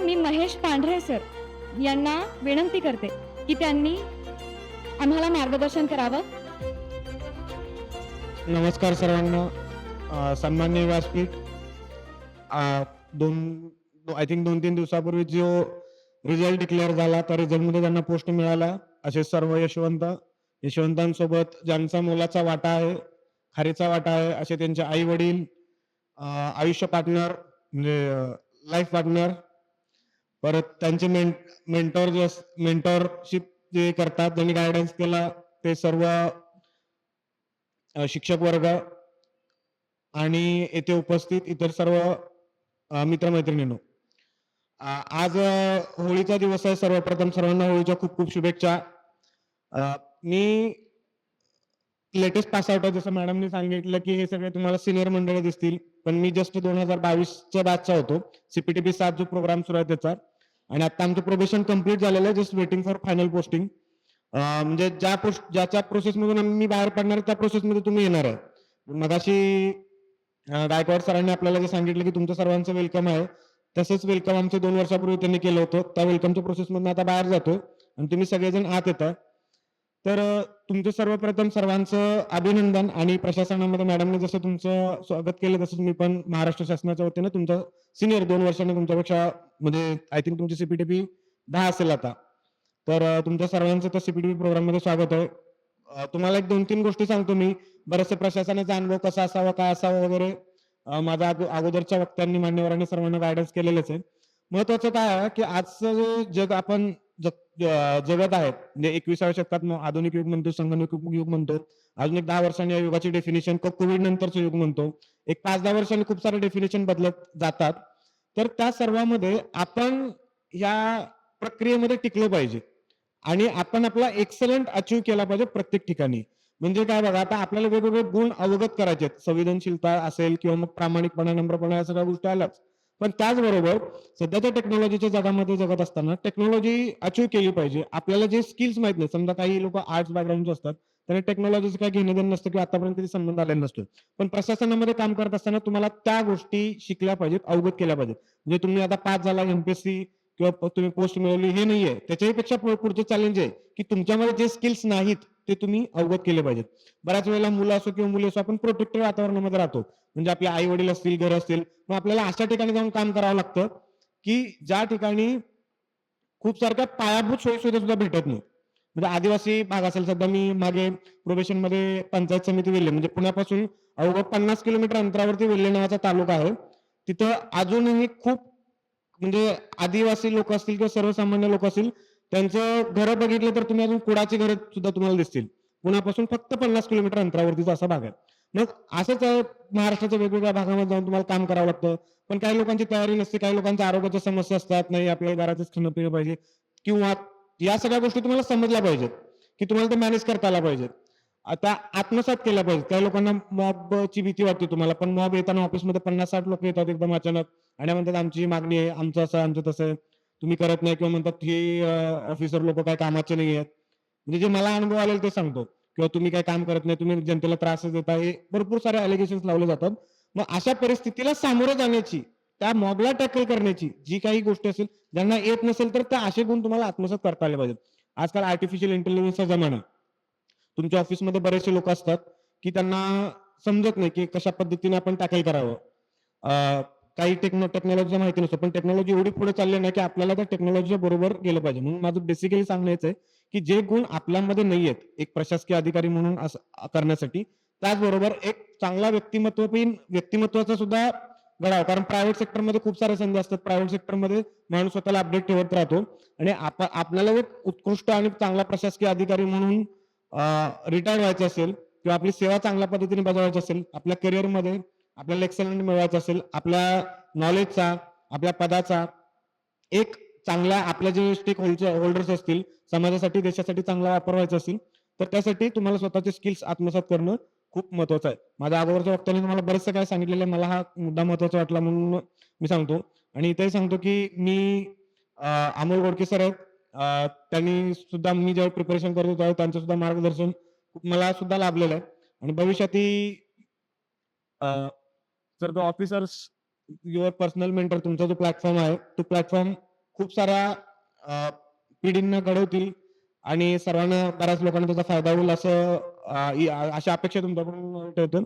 मी Mahesh Pandhare sir यांना विनंती करते की त्यांनी आम्हाला मार्गदर्शन करावं. नमस्कार सर्वांना. सन्मान्य व्यासपीठ. दोन आय थिंक दोन तीन दिवसापूर्वी जो रिझल्ट डिक्लेअर झाला त्या रिझल्टमध्ये त्यांना पोस्ट मिळाला. असे सर्व यशवंत यशवंतांसोबत ज्यांचा मोलाचा वाटा आहे खारीचा वाटा आहे असे त्यांचे आई वडील आयुष्य पार्टनर म्हणजे लाईफ पार्टनर परत त्यांचे मेंट मेंटॉर जे मेंटॉरशिप जे करतात त्यांनी गायडन्स केला ते सर्व शिक्षक वर्ग आणि येथे उपस्थित इतर सर्व मित्रमैत्रिणींनो. आज होळीचा दिवस आहे. सर्वप्रथम सर्वांना होळीच्या खूप खूप शुभेच्छा मी लेटेस्ट पास आउट आहे जसं मॅडमनी सांगितलं की हे सगळे तुम्हाला सिनियर मंडळी दिसतील. पण मी जस्ट दोन हजार बावीसच्या बॅचचा होतो. सीपीटीपी सात जो प्रोग्राम सुरू आहे त्याचा. आणि आता आमचं प्रोबेशन कंप्लीट झालेलं आहे just waiting for final posting म्हणजे ज्या पोस्ट ज्याच्या प्रोसेसमधून मी बाहेर पडणार त्या प्रोसेसमध्ये तुम्ही येणार आहे. मगाशी अं, गायकवाड सरांनी आपल्याला जे सांगितलं की तुमचं सर्वांचं वेलकम आहे. तसंच वेलकम आमचं दोन वर्षापूर्वी त्यांनी केलं होतं. त्या वेलकमच्या प्रोसेसमधून आता बाहेर जातो आणि तुम्ही सगळेजण आत येतात तर तुमचं सर्वप्रथम सर्वांचं अभिनंदन आणि प्रशासनामध्ये मॅडमने जसं तुमचं स्वागत केलं तसंच मी पण महाराष्ट्र शासनाच्या वतीनं तुमचं सिनियर दोन वर्षांनी तुमच्यापेक्षा म्हणजे आय थिंक तुमची सीपीटीपी दहा असेल आता. तर तुमच्या सर्वांचं त्या सीपीटीपी प्रोग्राममध्ये स्वागत आहे. तुम्हाला एक दोन तीन गोष्टी सांगतो मी. बरेचसे प्रशासनाचा अनुभव कसा असावा काय असावा वगैरे माझ्या अगोदरच्या वक्त्यांनी मान्यवरांनी सर्वांना गायडन्स केलेलंच आहे. महत्वाचं काय आहे की आजचं जे जग आपण जगत आहेत. म्हणजे एकविसाव्या शतकात आधुनिक युग म्हणतो संगणक युग युग म्हणतो. अजून एक दहा वर्षांनी या युगाची डेफिनेशन कोविड नंतरचं युग म्हणतो. एक पाच दहा वर्षांनी खूप सारे डेफिनेशन बदलत जातात. तर त्या सर्वांमध्ये आपण या प्रक्रियेमध्ये टिकलं पाहिजे. आणि आपण आपला एक्सलंट अचीव केला पाहिजे प्रत्येक ठिकाणी. म्हणजे काय बघा आता आपल्याला वेगवेगळे गुण अवगत करायचे आहेत. संवेदनशीलता असेल किंवा मग प्रामाणिकपणा नम्रपणा या सगळ्या गोष्टी आल्याच. पण त्याचबरोबर सध्याच्या टेक्नॉलॉजीच्या जगामध्ये जगत असताना टेक्नॉलॉजी अचीव केली पाहिजे. आपल्याला जे स्किल्स माहीत नाही समजा काही लोक आर्ट्स बॅकग्राऊंडचे असतात त्यांना टेक्नॉलॉजीचं काही घेणं देणं नसतं किंवा आतापर्यंत कधी संबंध आलेला नसतो पण प्रशासनामध्ये काम करत असताना तुम्हाला त्या गोष्टी शिकल्या पाहिजेत अवगत केल्या पाहिजेत. म्हणजे तुम्ही आता पास झाला एमपीएससी किंवा तुम्ही पोस्ट मिळवली हे नाहीये. त्याच्याही पेक्षा पुढचं चॅलेंज आहे की तुमच्यामध्ये जे स्किल्स नाहीत ते तुम्ही अवगत केले पाहिजेत. बऱ्याच वेळेला मुलं असो किंवा मुली असो आपण प्रोटेक्टेड वातावरणामध्ये राहतो. म्हणजे आपले आई वडील असतील घर असतील मग आपल्याला अशा ठिकाणी जाऊन काम करावं लागतं की ज्या ठिकाणी खूप सारख्या पायाभूत सोयीसुविधा सुद्धा भेटत नाही म्हणजे आदिवासी भाग असेल सध्या मी मागे प्रोबेशनमध्ये पंचायत समिती वेल्हे म्हणजे पुण्यापासून अवघड पन्नास किलोमीटर अंतरावरती वेल्हे नावाचा तालुका आहे. तिथं अजूनही खूप म्हणजे आदिवासी लोक असतील किंवा सर्वसामान्य लोक असतील त्यांचं घरं बघितलं तर तुम्ही अजून कुडाची घरं सुद्धा तुम्हाला दिसतील. पुण्यापासून फक्त पन्नास किलोमीटर अंतरावरतीचा असा भाग आहे. मग असंच महाराष्ट्राच्या वेगवेगळ्या भागामध्ये जाऊन तुम्हाला काम करावं लागतं. पण काही लोकांची तयारी नसते काही लोकांच्या आरोग्याच्या समस्या असतात नाही आपल्याला घरातच खाणं पिणं पाहिजे. किंवा या सगळ्या गोष्टी तुम्हाला समजल्या पाहिजेत की तुम्हाला ते मॅनेज करता आला पाहिजेत. आता आत्मसात केला पाहिजे. त्या लोकांना मॉबची भीती वाटते तुम्हाला. पण मॉब येताना ऑफिसमध्ये पन्नास साठ लोक येतात एकदम अचानक. आणि म्हणतात आमची मागणी आहे. आमचं असं आमचं तसं तुम्ही करत नाही. किंवा म्हणतात हे ऑफिसर लोक काय कामाचे नाही आहेत. म्हणजे जे मला अनुभव आलेला ते सांगतो. किंवा तुम्ही काय काम करत नाही तुम्ही जनतेला त्रास देता हे भरपूर सारे अलिगेशन लावले जातात. मग अशा परिस्थितीला सामोरे जाण्याची त्या मॉबला टॅकल करण्याची जी काही गोष्टी असेल ज्यांना येत नसेल तर त्या असे गुण तुम्हाला आत्मसात करता आले पाहिजेत. आजकाल आर्टिफिशियल इंटेलिजन्सचा जमाना. आहे. तुमच्या ऑफिसमध्ये बरेचसे लोक असतात की त्यांना समजत नाही की कशा पद्धतीने आपण टॅकल करावं. काही टेक्नो टेक्नॉलॉजीचं माहिती नसतो पण टेक्नॉलॉजी एवढी पुढे चालली नाही की आपल्याला त्या टेक्नॉलॉजीच्या बरोबर गेलं पाहिजे. म्हणून माझं बेसिकली सांगण्याचं आहे की जे गुण आपल्यामध्ये नाही आहेत एक प्रशासकीय अधिकारी म्हणून करण्यासाठी त्याचबरोबर एक चांगला व्यक्तिमत्वहीन व्यक्तिमत्वाचा सुद्धा घडावं कारण प्रायव्हेट सेक्टरमध्ये खूप साऱ्या संधी असतात. प्रायव्हेट सेक्टरमध्ये माणूस स्वतःला अपडेट ठेवत राहतो. आणि आप आपल्याला एक उत्कृष्ट आणि चांगला प्रशासकीय अधिकारी म्हणून रिटायर व्हायचं असेल किंवा आपली सेवा चांगल्या पद्धतीने बजावायची असेल आपल्या करिअरमध्ये आपल्याला एक्सलंट मिळवायचं असेल आपल्या नॉलेजचा आपल्या पदाचा एक चांगल्या आपल्या जे स्टेक होल्डर्स असतील समाजासाठी देशासाठी चांगला वापर व्हायचा असेल तर त्यासाठी तुम्हाला स्वतःचे स्किल्स आत्मसात करणं खूप महत्वाचं आहे. माझ्या अगोदरच्या वक्त्याने तुम्हाला बरेचसं काय सांगितलेलं आहे. मला हा मुद्दा महत्त्वाचा वाटला म्हणून मी सांगतो. आणि इथेही सांगतो की मी अमोल गोडके सर आहेत. त्यांनी सुद्धा मी जेव्हा प्रिपरेशन करतो होतो त्यांचं सुद्धा मार्गदर्शन खूप मला सुद्धा लाभलेलं आहे. आणि भविष्यातही जर तो ऑफिसर्स युअर पर्सनल मेंटर तुमचा जो प्लॅटफॉर्म आहे तो प्लॅटफॉर्म खूप साऱ्या पिढींना घडवतील आणि सर्वांना बऱ्याच लोकांना त्याचा फायदा होईल असं अशा अपेक्षा तुमच्याकडून ठेवतो.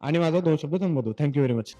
आणि माझा दोन शब्द थांबवतो थँक्यू व्हेरी मच